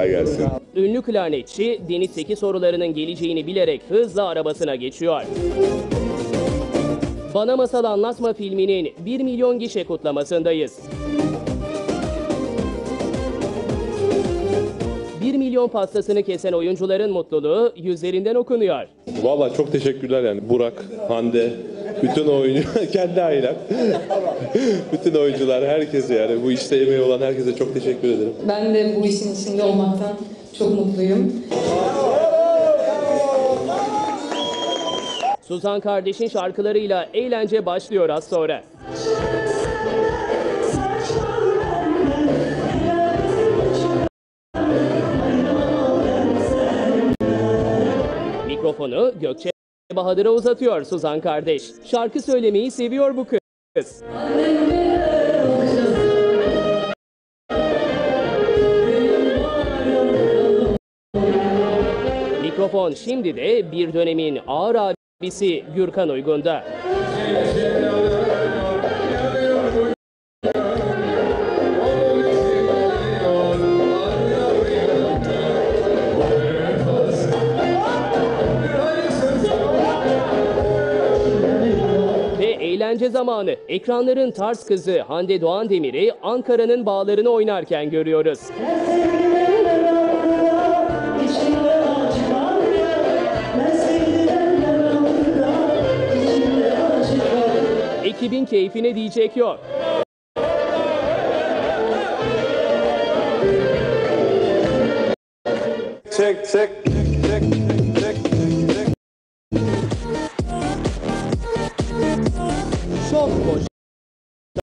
Kolay gelsin. Ünlü klarnetçi Deniz Seki sorularının geleceğini bilerek hızla arabasına geçiyor. Bana Masal Anlatma filminin 1 milyon gişe kutlamasındayız. 1 milyon pastasını kesen oyuncuların mutluluğu yüzlerinden okunuyor. Valla çok teşekkürler yani Burak, Hande, bütün oyuncu, kendi ailem. bütün oyuncular, herkese yani bu işte emeği olan herkese çok teşekkür ederim. Ben de bu işin içinde olmaktan çok mutluyum. Suzan kardeşin şarkılarıyla eğlence başlıyor az sonra. Mikrofonu Gökçe Bahadır'a uzatıyor Suzan kardeş. Şarkı söylemeyi seviyor bu kız. Mikrofon şimdi de bir dönemin ağır abisi Gürkan Uygun'da. Eğlence zamanı. Ekranların tarz kızı Hande Doğan Demir'i Ankara'nın bağlarını oynarken görüyoruz. Ekibin keyfine diyecek yok. Çek çek. よし!